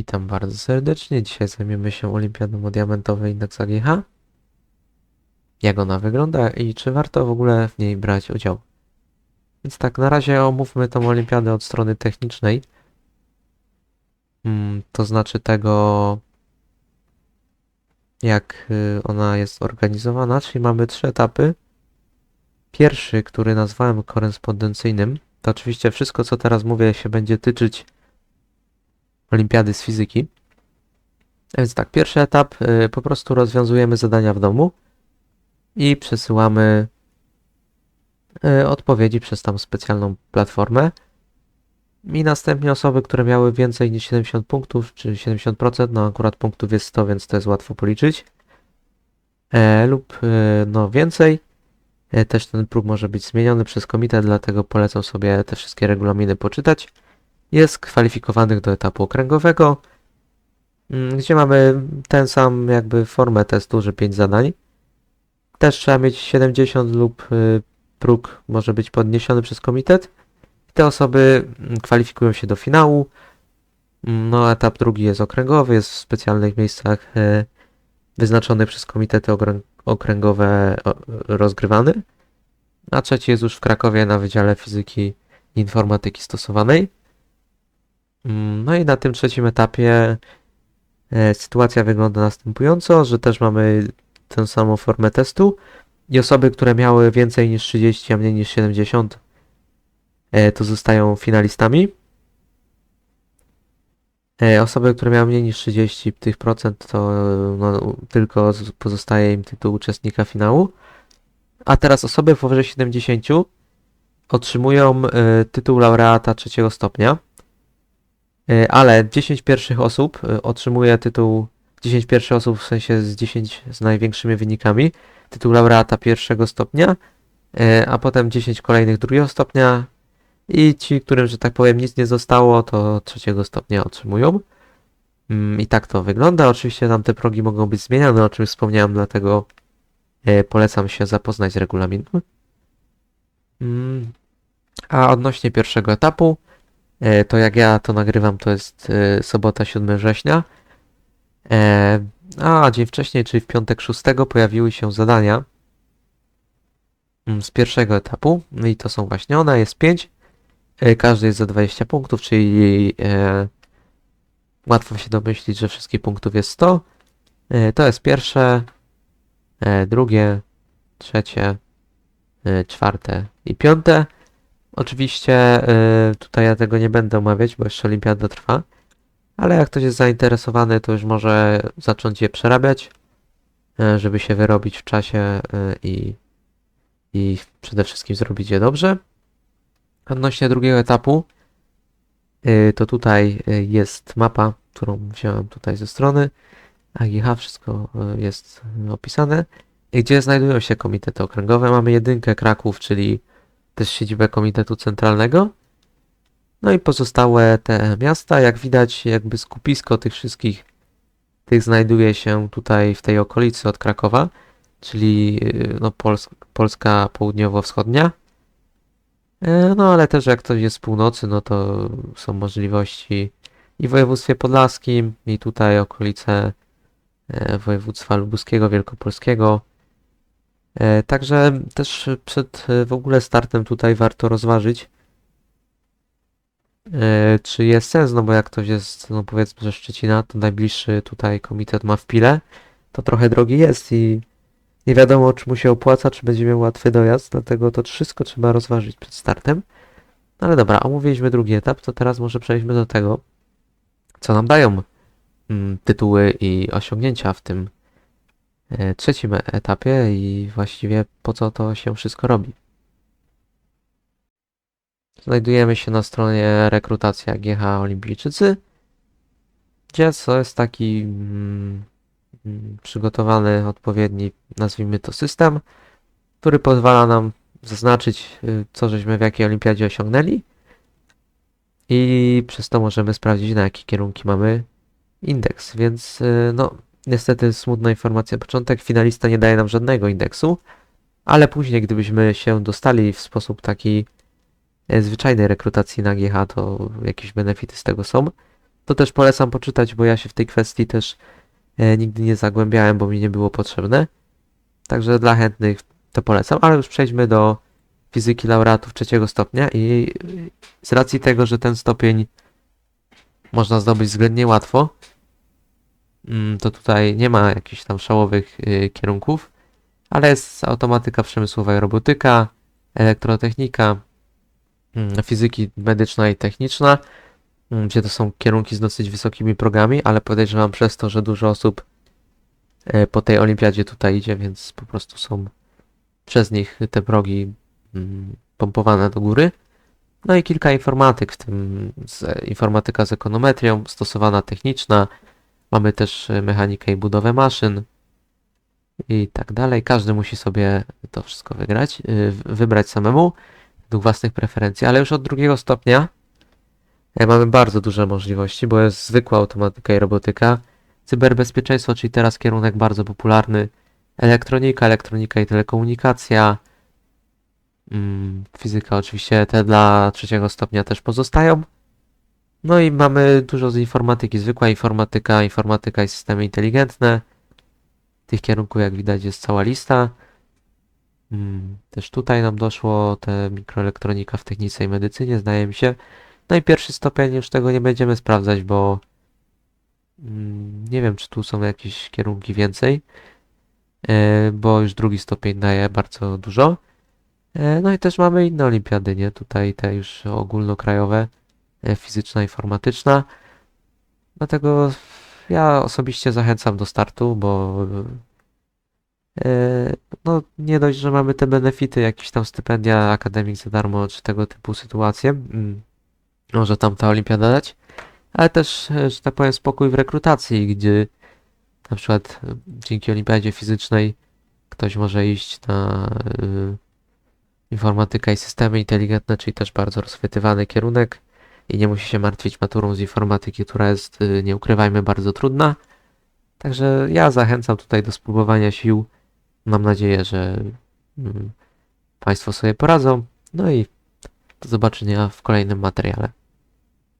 Witam bardzo serdecznie. Dzisiaj zajmiemy się Olimpiadą o Diamentowy Indeks AGH. Jak ona wygląda i czy warto w ogóle w niej brać udział. Więc tak, na razie omówmy tą Olimpiadę od strony technicznej. Mm, to znaczy tego, jak y, ona jest organizowana, czyli mamy trzy etapy. Pierwszy, który nazwałem korespondencyjnym, to oczywiście wszystko, co teraz mówię, się będzie tyczyć olimpiady z fizyki. Więc tak, pierwszy etap, y, po prostu rozwiązujemy zadania w domu i przesyłamy y, odpowiedzi przez tam specjalną platformę. I następnie osoby, które miały więcej niż 70 punktów, czy 70%, no akurat punktów jest 100, więc to jest łatwo policzyć, e, lub e, no więcej. E, też ten próg może być zmieniony przez komitet, dlatego polecam sobie te wszystkie regulaminy poczytać jest kwalifikowanych do etapu okręgowego, mm, gdzie mamy ten sam jakby formę testu, że 5 zadań. Też trzeba mieć 70 lub y, próg może być podniesiony przez komitet. Te osoby mm, kwalifikują się do finału. Mm, No, etap drugi jest okręgowy, jest w specjalnych miejscach y, wyznaczonych przez komitety okrę- okręgowe rozgrywany. A trzeci jest już w Krakowie na Wydziale Fizyki i Informatyki Stosowanej. Mm, No i na tym trzecim etapie e, sytuacja wygląda następująco, że też mamy tę samą formę testu i osoby, które miały więcej niż 30, a mniej niż 70, e, to zostają finalistami. E, Osoby, które miały mniej niż 30 tych procent, to no, tylko pozostaje im tytuł uczestnika finału. A teraz osoby powyżej 70 otrzymują tytuł laureata trzeciego stopnia. E, Ale 10 pierwszych osób e, otrzymuje tytuł 10 pierwszych osób w sensie z 10 z największymi wynikami, tytuł laureata pierwszego stopnia, e, a potem 10 kolejnych drugiego stopnia i ci, którym, że tak powiem, nic nie zostało, to trzeciego stopnia otrzymują. Mm, I tak to wygląda. Oczywiście tam te progi mogą być zmieniane, o czym wspomniałem, dlatego polecam się zapoznać z regulaminem. Mm, A odnośnie pierwszego etapu, To jak ja to nagrywam, to jest e, sobota 7 września. E, A dzień wcześniej, czyli w piątek 6, pojawiły się zadania mm, z pierwszego etapu. No I to są właśnie one, jest 5. Każdy jest za 20 punktów, czyli e, łatwo się domyślić, że wszystkich punktów jest 100. E, To jest pierwsze, e, drugie, trzecie, e, czwarte i piąte. Oczywiście y, tutaj ja tego nie będę omawiać, bo jeszcze olimpiada trwa, ale jak ktoś jest zainteresowany, to już może zacząć je przerabiać, y, żeby się wyrobić w czasie y, i, i przede wszystkim zrobić je dobrze. Odnośnie drugiego etapu, to tutaj jest mapa, którą wziąłem tutaj ze strony AGH, wszystko jest opisane, gdzie znajdują się komitety okręgowe. Mamy jedynkę Kraków, czyli też siedzibę Komitetu Centralnego. No i pozostałe te miasta, jak widać, jakby skupisko tych wszystkich tych znajduje się tutaj w tej okolicy od Krakowa, czyli yy, no, Pols Polska południowo-wschodnia. E, No ale też jak ktoś jest z północy, no to są możliwości i w województwie podlaskim, i tutaj okolice e, województwa lubuskiego, wielkopolskiego. E, Także też przed e, w ogóle startem tutaj warto rozważyć, e, czy jest sens, no bo jak ktoś jest, no powiedzmy, ze Szczecina, to najbliższy tutaj komitet ma w Pile, to trochę drogi jest i nie wiadomo, czy mu się opłaca, czy będzie miał łatwy dojazd, dlatego to wszystko trzeba rozważyć przed startem. No ale dobra, omówiliśmy drugi etap, to teraz może przejdźmy do tego, co nam dają mm, tytuły i osiągnięcia w tym trzecim etapie i właściwie po co to się wszystko robi. Znajdujemy się na stronie rekrutacja GH Olimpijczycy, gdzie co jest taki mm, mm, przygotowany odpowiedni, nazwijmy to system, który pozwala nam zaznaczyć, y, co żeśmy w jakiej olimpiadzie osiągnęli i przez to możemy sprawdzić, na jakie kierunki mamy indeks, więc y, no Niestety smutna informacja początek, finalista nie daje nam żadnego indeksu, ale później gdybyśmy się dostali w sposób taki e, zwyczajnej rekrutacji na GH, to jakieś benefity z tego są. To też polecam poczytać, bo ja się w tej kwestii też e, nigdy nie zagłębiałem, bo mi nie było potrzebne. Także dla chętnych to polecam, ale już przejdźmy do fizyki laureatów trzeciego stopnia i z racji tego, że ten stopień można zdobyć względnie łatwo, to tutaj nie ma jakichś tam szałowych y, kierunków, ale jest automatyka przemysłowa i robotyka, elektrotechnika, mm, fizyki medyczna i techniczna, mm, gdzie to są kierunki z dosyć wysokimi progami, ale podejrzewam przez to, że dużo osób e, po tej olimpiadzie tutaj idzie, więc po prostu są przez nich te progi mm, pompowane do góry. No i kilka informatyk, w tym z, informatyka z ekonometrią, stosowana techniczna. Mamy też e, mechanikę i budowę maszyn i tak dalej. Każdy musi sobie to wszystko wygrać, w- wybrać samemu według własnych preferencji, ale już od drugiego stopnia e, mamy bardzo duże możliwości, bo jest zwykła automatyka i robotyka, cyberbezpieczeństwo, czyli teraz kierunek bardzo popularny, elektronika, elektronika i telekomunikacja, mm, fizyka oczywiście, te dla trzeciego stopnia też pozostają. No i mamy dużo z informatyki, zwykła informatyka, informatyka i systemy inteligentne. Tych kierunków, jak widać, jest cała lista. Mm, Też tutaj nam doszło te mikroelektronika w technice i medycynie, zdaje mi się. No i pierwszy stopień już tego nie będziemy sprawdzać, bo mm, nie wiem, czy tu są jakieś kierunki więcej, e, bo już drugi stopień daje bardzo dużo. E, No i też mamy inne olimpiady, nie? Tutaj te już ogólnokrajowe, fizyczna, informatyczna. Dlatego ja osobiście zachęcam do startu, bo e, no nie dość, że mamy te benefity, jakieś tam stypendia akademik za darmo, czy tego typu sytuacje, mm, może tam ta olimpiada dać, ale też, e, że tak powiem, spokój w rekrutacji, gdzie na przykład e, dzięki olimpiadzie fizycznej ktoś może iść na informatyka i systemy inteligentne, czyli też bardzo rozchwytywany kierunek i nie musi się martwić maturą z informatyki, która jest, y, nie ukrywajmy, bardzo trudna. Także ja zachęcam tutaj do spróbowania sił. Mam nadzieję, że mm, Państwo sobie poradzą. No i do zobaczenia w kolejnym materiale.